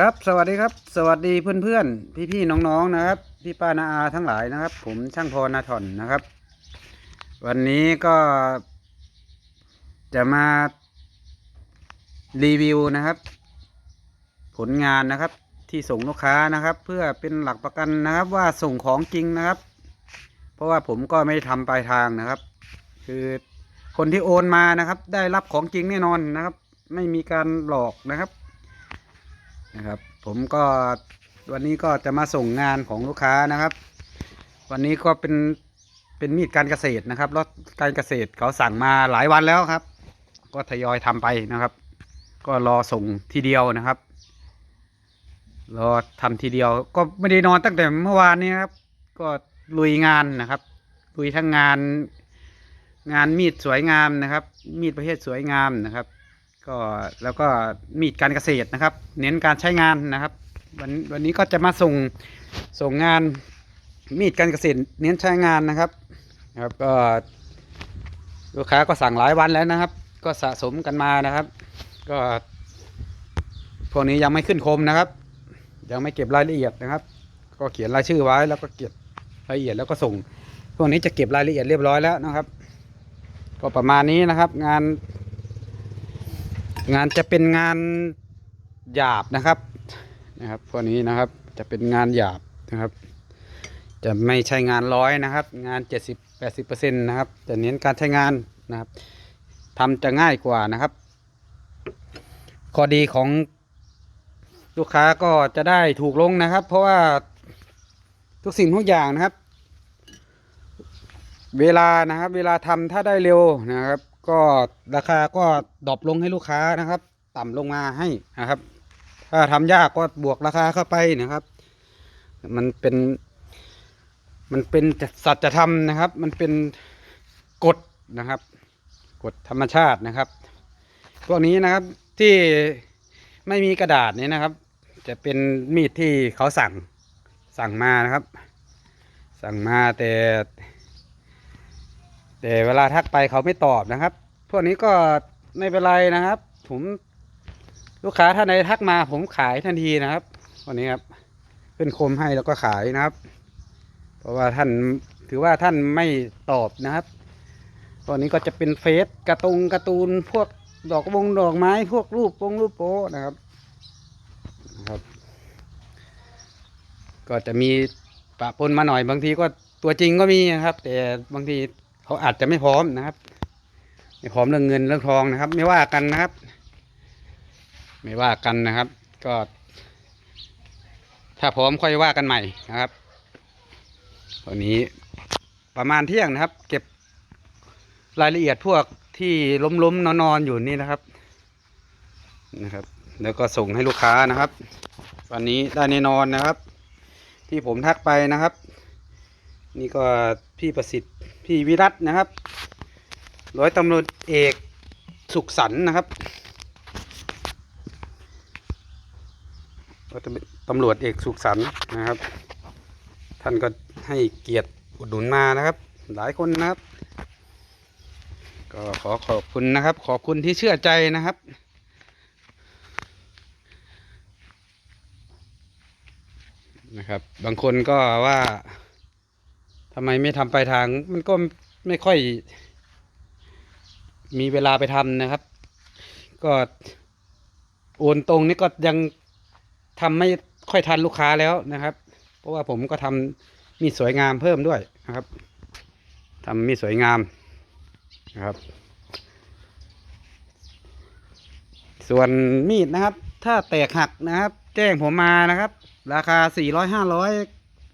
ครับสวัสดีครับ สวัสดีเพื่อนๆ พี่ๆน้องๆนะครับ พี่ป้านาอาทั้งหลายนะครับ ผมช่างพรนาถอนนะครับ วันนี้ก็จะมารีวิวนะครับ ผลงานนะครับที่ส่งลูกค้านะครับ เพื่อเป็นหลักประกันนะครับว่าส่งของจริงนะครับ เพราะว่าผมก็ไม่ได้ทำปลายทางนะครับ คือคนที่โอนมานะครับ ได้รับของจริงแน่นอนนะครับ ไม่มีการหลอกนะครับ นะครับ ผมก็วันนี้ก็จะมาส่งงานของลูกค้านะครับ วันนี้ก็เป็นเป็นมีดการเกษตรนะครับรถการเกษตรเขาสั่งมาหลายวันแล้วครับ ก็ทยอยทำไปนะครับ ก็รอส่งทีเดียวนะครับรอทำทีเดียวก็ไม่ได้นอนตั้งแต่เมื่อวานนี้ครับ ก็ลุยงานนะครับลุยทั้งงาน งานมีดสวยงามนะครับ มีดประเภทสวยงามนะครับ ก็แล้วก็มีดการเกษตรนะครับ เน้นการใช้งานนะครับ วันวันนี้ก็จะมาส่งส่งงานมีดการเกษตรเน้นใช้งานนะครับนะครับก็ลูกค้าก็สั่งหลายวันแล้วนะครับ ก็สะสมกันมานะครับ ก็พวกนี้ยังไม่ขึ้นคมนะครับ ยังไม่เก็บรายละเอียดนะครับ ก็เขียนรายชื่อไว้แล้วก็เก็บรายละเอียดแล้วก็ส่ง พวกนี้จะเก็บรายละเอียดเรียบร้อยแล้วนะครับ ก็ประมาณนี้นะครับ งาน งานจะเป็นงานหยาบนะครับนะครับพวกนี้นะครับจะเป็นงานหยาบนะครับ จะไม่ใช่งานร้อยนะครับ งาน 70 80เปอร์เซ็นต์นะครับจะเน้นการใช้งานนะครับทำจะง่ายกว่านะครับ ข้อดีของลูกค้าก็จะได้ถูกลงนะครับ เพราะว่าทุกสิ่งทุกอย่างนะครับ เวลานะครับ เวลาทำถ้าได้เร็วนะครับ ก็ราคาก็ดรอปลงให้ลูกค้านะครับ ต่ำลงมาให้นะครับ ถ้าทำยากก็บวกราคาเข้าไปนะครับ มันเป็น มันเป็นสัจธรรมนะครับ มันเป็นกฎนะครับกฎธรรมชาตินะครับ พวกนี้นะครับที่ไม่มีกระดาษนี้นะครับ จะเป็นมีดที่เขาสั่งสั่งมานะครับ สั่งมาแต่ แต่เวลาทักไปเขาไม่ตอบนะครับ พวกนี้ก็ไม่เป็นไรนะครับ ผมลูกค้าท่านใดทักมาผมขายทันทีนะครับวันนี้ครับขึ้นคมให้แล้วก็ขายนะครับ เพราะว่าท่านถือว่าท่านไม่ตอบนะครับตอนนี้ก็จะเป็นเฟซการ์ตูนการ์ตูนพวกดอกวงดอกไม้ พวกรูปปงรูปโป้นะครับครับ ก็จะมีปะปนมาหน่อยบางทีก็ตัวจริงก็มีนะครับ แต่บางที เขาอาจจะไม่พร้อมนะครับ ไม่พร้อมเรื่องเงินเรื่องทองนะครับ ไม่ว่ากันนะครับ ไม่ว่ากันนะครับ ก็ ถ้าพร้อมค่อยว่ากันใหม่นะครับวันนี้ประมาณเที่ยงนะครับ เก็บรายละเอียดพวกที่ล้มๆนอนๆอยู่นี่นะครับนะครับ แล้วก็ส่งให้ลูกค้านะครับ วันนี้ได้แน่นอนนะครับ ที่ผมทักไปนะครับ นี่ก็พี่ประสิทธิ์ พี่วิรัตนะครับร้อยตำรวจเอกสุขสันนะครับตำรวจเอกสุขสันนะครับ ท่านก็ให้เกียรติอุดหนุนมานะครับ หลายคนนะครับ ก็ขอขอบคุณนะครับ ขอบคุณที่เชื่อใจนะครับ นะครับ บางคนก็ว่า ทำไมไม่ทำปลายทาง มันก็ไม่ค่อย มีเวลาไปทำนะครับ ก็โอนตรงนี่ก็ยังทำไม่ค่อยทันลูกค้าแล้วนะครับ เพราะว่าผมก็ทำมีดสวยงามเพิ่มด้วยนะครับทำมีดสวยงามนะครับ ส่วนมีดนะครับ ถ้าแตกหักนะครับ แจ้งผมมานะครับ ราคาสี่ร้อยห้าร้อย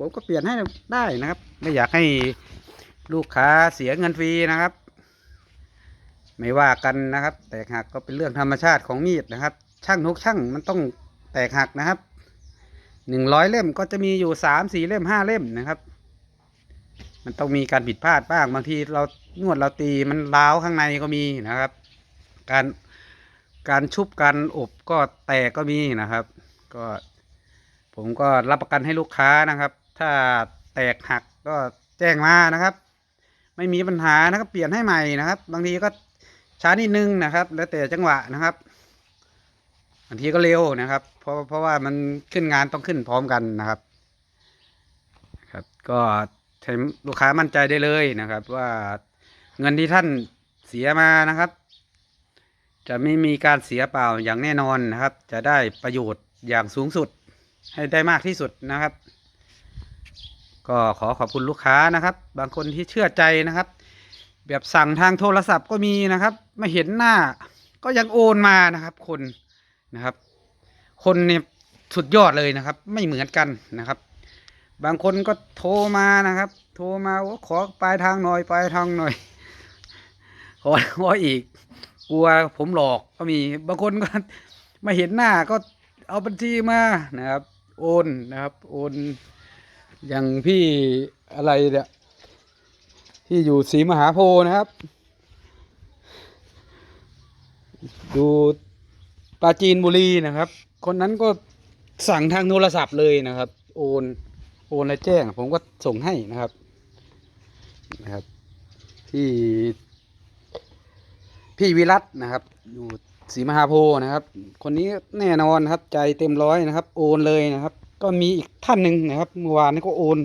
ผมก็เปลี่ยนให้ได้นะครับ ไม่อยากให้ลูกค้าเสียเงินฟรีนะครับ ไม่ว่ากันนะครับ แตกหักก็เป็นเรื่องธรรมชาติของมีดนะครับ ช่างทุกช่างมันต้องแตกหักนะครับหนึ่งร้อยเล่มก็จะมีอยู่สามสี่เล่มห้าเล่มนะครับ มันต้องมีการผิดพลาดบ้างบางทีเรานวดเราตีมันร้าวข้างในก็มีนะครับ การการชุบการอบก็แตกก็มีนะครับ ก็ผมก็รับประกันให้ลูกค้านะครับ ถ้าแตกหักก็แจ้งมานะครับ ไม่มีปัญหานะครับเปลี่ยนให้ใหม่นะครับ บางทีก็ช้านิดนึงนะครับ แล้วแต่จังหวะนะครับางทีก็เร็วนะครับ เพราะเพราะว่ามันขึ้นงานต้องขึ้นพร้อมกันนะครับ ครับ ก็ให้ลูกค้ามั่นใจได้เลยนะครับ ว่าเงินที่ท่านเสียมานะครับ จะไม่มีการเสียเปล่าอย่างแน่นอนนะครับ จะได้ประโยชน์อย่างสูงสุดให้ได้มากที่สุดนะครับ ก็ขอขอบคุณลูกค้านะครับ บางคนที่เชื่อใจนะครับ แบบสั่งทางโทรศัพท์ก็มีนะครับมาเห็นหน้า ก็ยังโอนมานะครับ คนนะครับ คนเนี่ยสุดยอดเลยนะครับ ไม่เหมือนกันนะครับ บางคนก็โทรมานะครับ โทรมาว่าขอปลายทางหน่อยปลายทางหน่อยขอขออีก กลัวผมหลอกก็มี บางคนก็มาเห็นหน้าก็เอาบัญชีมานะครับ โอนนะครับ โอน อย่างพี่อะไรเนี่ยที่อยู่ศรีมหาโพธินะครับ ดูปาจีนบุรีนะครับ คนนั้นก็สั่งทางโทรศัพท์เลยนะครับ โอนโอนแล้วแจ้ง ผมก็ส่งให้นะครับนะครับ ที่พี่วิรัตนะครับ อยู่ศรีมหาโพธินะครับ คนนี้แน่นอนครับใจเต็มร้อยนะครับ โอนเลยนะครับ ก็มีอีกท่านหนึ่งนะครับเมื่อวานนี้ก็โอน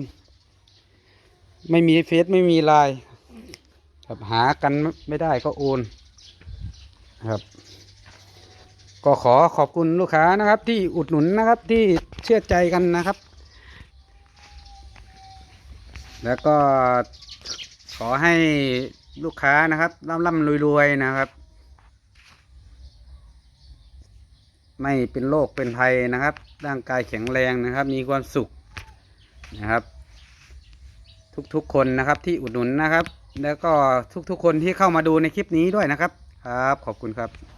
ไม่มีเฟซไม่มีไลน์ครับหากันไม่ได้ก็โอนครับ ก็ขอขอบคุณลูกค้านะครับ ที่อุดหนุนนะครับที่เชื่อใจกันนะครับ แล้วก็ขอให้ลูกค้านะครับร่ำร่ำรวยรวยๆนะครับ ไม่เป็นโรคเป็นภัยนะครับ ร่างกายแข็งแรงนะครับ มีความสุขนะครับ ทุกๆคนนะครับที่อุดหนุนนะครับ แล้วก็ทุกๆคนที่เข้ามาดูในคลิปนี้ด้วยนะครับครับ ขอบคุณครับ